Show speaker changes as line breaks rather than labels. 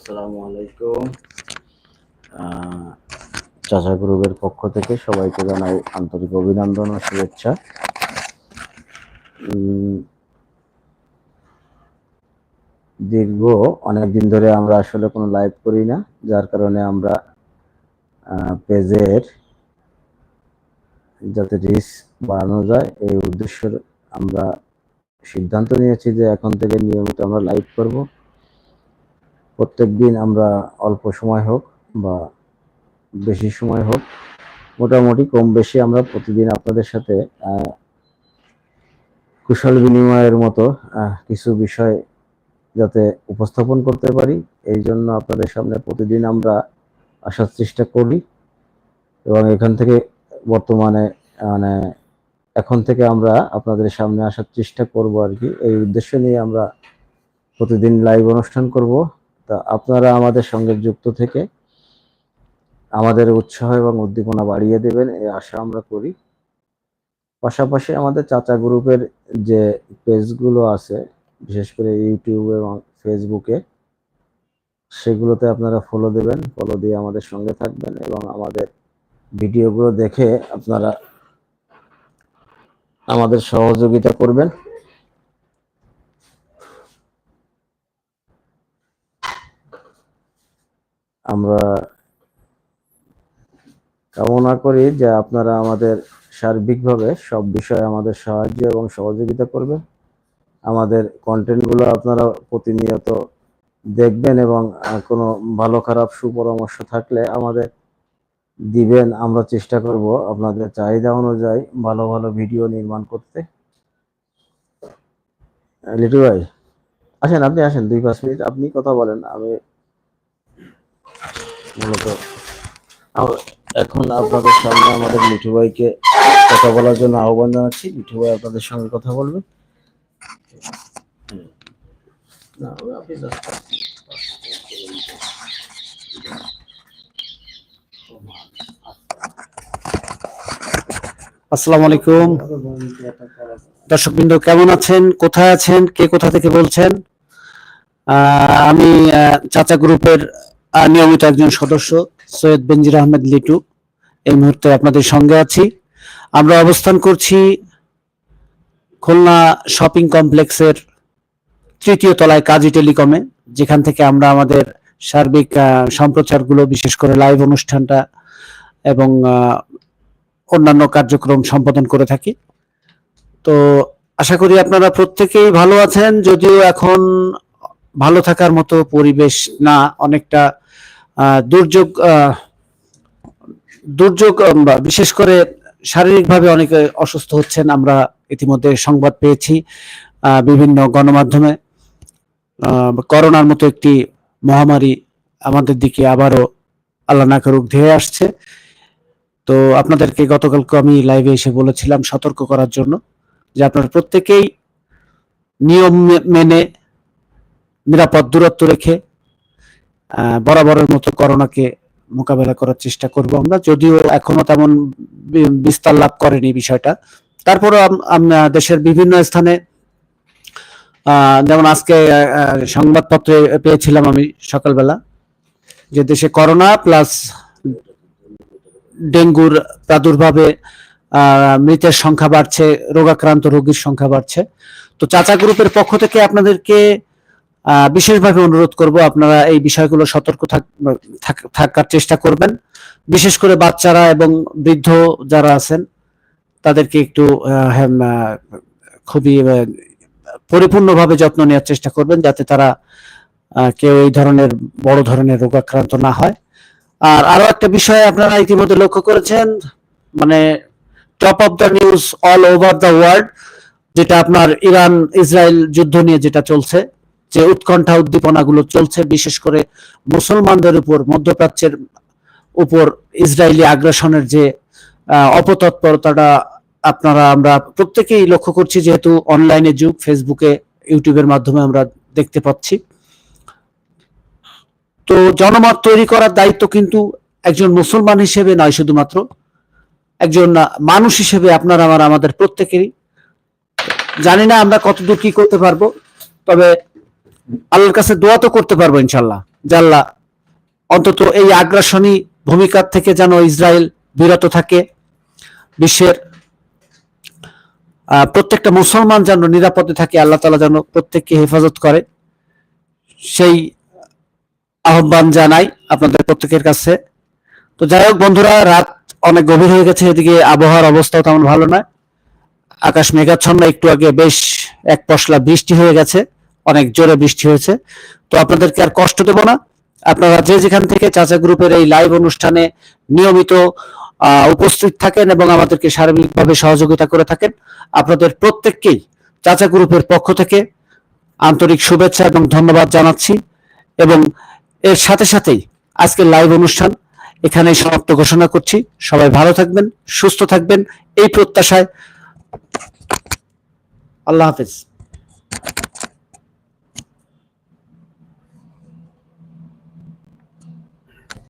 আসসালামু আলাইকুম। আহ, চাচা গ্রুপের পক্ষ থেকে সবাইকে জানাই আন্তরিক অভিনন্দন ও শুভেচ্ছা। দীর্ঘ অনেকদিন ধরে আমরা আসলে কোনো লাইভ করি না যার কারণে আমরা পেজের যাতে রিচ বাড়ানো যায় এই উদ্দেশ্যে আমরা সিদ্ধান্ত নিয়েছি যে এখন থেকে নিয়মিত আমরা লাইভ করব। প্রত্যেক দিন আমরা অল্প সময় হোক বা বেশি সময় হোক, মোটামুটি কম বেশি আমরা প্রতিদিন আপনাদের সাথে কুশল বিনিময়ের মতো কিছু বিষয় যাতে উপস্থাপন করতে পারি। এই জন্য আপনাদের সামনে প্রতিদিন আমরা আসার চেষ্টা করি এবং এখান থেকে বর্তমানে মানে এখন থেকে আমরা আপনাদের সামনে আসার চেষ্টা করব আর কি। এই উদ্দেশ্য নিয়ে আমরা প্রতিদিন লাইভ অনুষ্ঠান করব। তা আপনারা আমাদের সঙ্গে যুক্ত থেকে আমাদের উৎসাহ এবং উদ্দীপনা বাড়িয়ে দেবেন এই আশা আমরা করি। পাশাপাশি আমাদের চাচা গ্রুপের যে পেজগুলো আছে, বিশেষ করে ইউটিউব এবং ফেসবুকে, সেগুলোতে আপনারা ফলো দেবেন ফলো দিয়ে আমাদের সঙ্গে থাকবেন এবং আমাদের ভিডিওগুলো দেখে আপনারা আমাদের সহযোগিতা করবেন। আমরা কামনা করি যে আপনারা আমাদের সার্বিকভাবে সব বিষয়ে আমাদের সাহায্য এবং সহযোগিতা করবেন। আমাদের কন্টেন্টগুলো আপনারা প্রতিনিয়ত দেখবেন এবং কোনো ভালো খারাপ সুপরামর্শ থাকলে আমাদের দিবেন। আমরা চেষ্টা করব আপনাদের চাহিদা অনুযায়ী ভালো ভালো ভিডিও নির্মাণ করতে। লিটু ভাই, আসেন, আপনি আসেন, দুই পাঁচ মিনিট, আপনি কথা বলেন। আমি মূলত। এখন আপনাদের সামনে আমাদের মিঠু ভাইকে কথা বলার জন্য আহ্বান জানাচ্ছি। মিঠু ভাই আপনাদের সঙ্গে কথা বলবেন
আসসালামু আলাইকুম। দর্শকবৃন্দ, কেমন আছেন? কোথায় আছেন? কে কোথা থেকে বলছেন? আমি চাচা গ্রুপের নিয়মিত একজন সদস্য, সৈয়দ বেনজির আহমেদ লিটু। এই মুহূর্তে আপনাদের সঙ্গে আছি। আমরা অবস্থান করছি খুলনা শপিং কমপ্লেক্সের তৃতীয় তলায় কাজী টেলিকমে, যেখান থেকে আমরা আমাদের সার্বিক সম্প্রচারগুলো, বিশেষ করে লাইভ অনুষ্ঠানটা এবং অন্যান্য কার্যক্রম সম্পাদন করে থাকি। তো আশা করি আপনারা প্রত্যেকেই ভালো আছেন, যদিও এখন ভালো থাকার মতো পরিবেশ না, অনেকটা দুর্যোগ দুর্যোগ বিশেষ করে শারীরিকভাবে অনেকে অসুস্থ হচ্ছেন, আমরা ইতিমধ্যে সংবাদ পেয়েছি বিভিন্ন গণমাধ্যমে। করোনার মতো একটি মহামারী আমাদের দিকে আবারও আল্লাহ না করুক ধেয়ে আসছে। তো আপনাদেরকে গতকালকে আমি লাইভে এসে বলেছিলাম সতর্ক করার জন্য যে আপনারা প্রত্যেকেই নিয়ম মেনে, নিরাপদ দূরত্ব রেখে বরাবরের মতো করোনাকে মোকাবেলা করার চেষ্টা করব আমরা। যদিও এখনও তেমন বিস্তার লাভ করেনি বিষয়টা। তারপরে দেশের বিভিন্ন স্থানে যেমন আজকে সংবাদপত্রে পেয়েছিলাম আমি সকালবেলা যে দেশে করোনা প্লাস ডেঙ্গুর প্রাদুর্ভাবে মৃতের সংখ্যা বাড়ছে, রোগাক্রান্ত রোগীর সংখ্যা বাড়ছে। তো চাচা গ্রুপের পক্ষ থেকে আপনাদেরকে বিশেষভাবে অনুরোধ করব, আপনারা এই বিষয়গুলো সতর্ক থাক- থাক- থাকার চেষ্টা করবেন। বিশেষ করে বাচ্চারা এবং বৃদ্ধ যারা আছেন, তাদেরকে একটু খুবই পরিপূর্ণভাবে যত্ন নেওয়ার চেষ্টা করবেন, যাতে তারা কেউ এই ধরনের বড় ধরনের রোগাক্রান্ত না হয়। আর আরও একটা বিষয় আপনারা ইতিমধ্যে লক্ষ্য করেছেন মানে top of the news all over the world যেটা আপনার ইরান ইসরায়েল যুদ্ধ নিয়ে যেটা চলছে। যে উৎকণ্ঠা উদ্দীপনাগুলো চলছে, বিশেষ করে মুসলমানদের উপর, মধ্যপ্রাচ্যের উপর ইসরায়েলি আগ্রাসনের যে অপতৎপরতাটা আপনারা, আমরা প্রত্যেকেই লক্ষ্য করছি যেহেতু অনলাইনে যুগ, ফেসবুকে, ইউটিউবের মাধ্যমে আমরা দেখতে পাচ্ছি। তো জনমত তৈরি করার দায়িত্ব কিন্তু একজন মুসলমান হিসেবে নয় শুধুমাত্র, একজন মানুষ হিসেবে আপনার আমার, আমাদের প্রত্যেকেরই। জানি না আমরা কতদূর কি করতে পারব, তবে আল্লাহর কাছে দোয়া তো করতে পারব ইনশাল্লাহ জাল্লা অন্তত এই আগ্রাসনী ভূমিকার থেকে যেন ইসরায়েল বিরত থাকে, বিশ্বের প্রত্যেকটা মুসলমান যেন নিরাপদে থাকে, আল্লাহ তালা যেন প্রত্যেককে হেফাজত করে। সেই আহ্বান জানাই আপনাদের প্রত্যেকের কাছে। তো যাই হোক বন্ধুরা, রাত অনেক গভীর হয়ে গেছে, এদিকে আবহাওয়ার অবস্থাও তেমন ভালো নয়। আকাশ মেঘাচ্ছন্ন, একটু আগে বেশ এক পশলা বৃষ্টি হয়ে গেছে। অনেক জোরে বৃষ্টি হয়েছে। তো আপনাদেরকে আর কষ্ট দেব না। আপনারা যে যেখান থেকে চাচা গ্রুপের এই লাইভ অনুষ্ঠানে নিয়মিত উপস্থিত থাকেন এবং আমাদেরকে সার্বিকভাবে সহযোগিতা করে থাকেন, আপনাদের প্রত্যেককেই চাচা গ্রুপের পক্ষ থেকে আন্তরিক শুভেচ্ছা এবং ধন্যবাদ জানাচ্ছি এবং এর সাথে সাথেই আজকের লাইভ অনুষ্ঠান এখানেই সমাপ্ত ঘোষণা করছি। সবাই ভালো থাকবেন, সুস্থ থাকবেন, এই প্রত্যাশায়। আল্লাহ হাফেজ।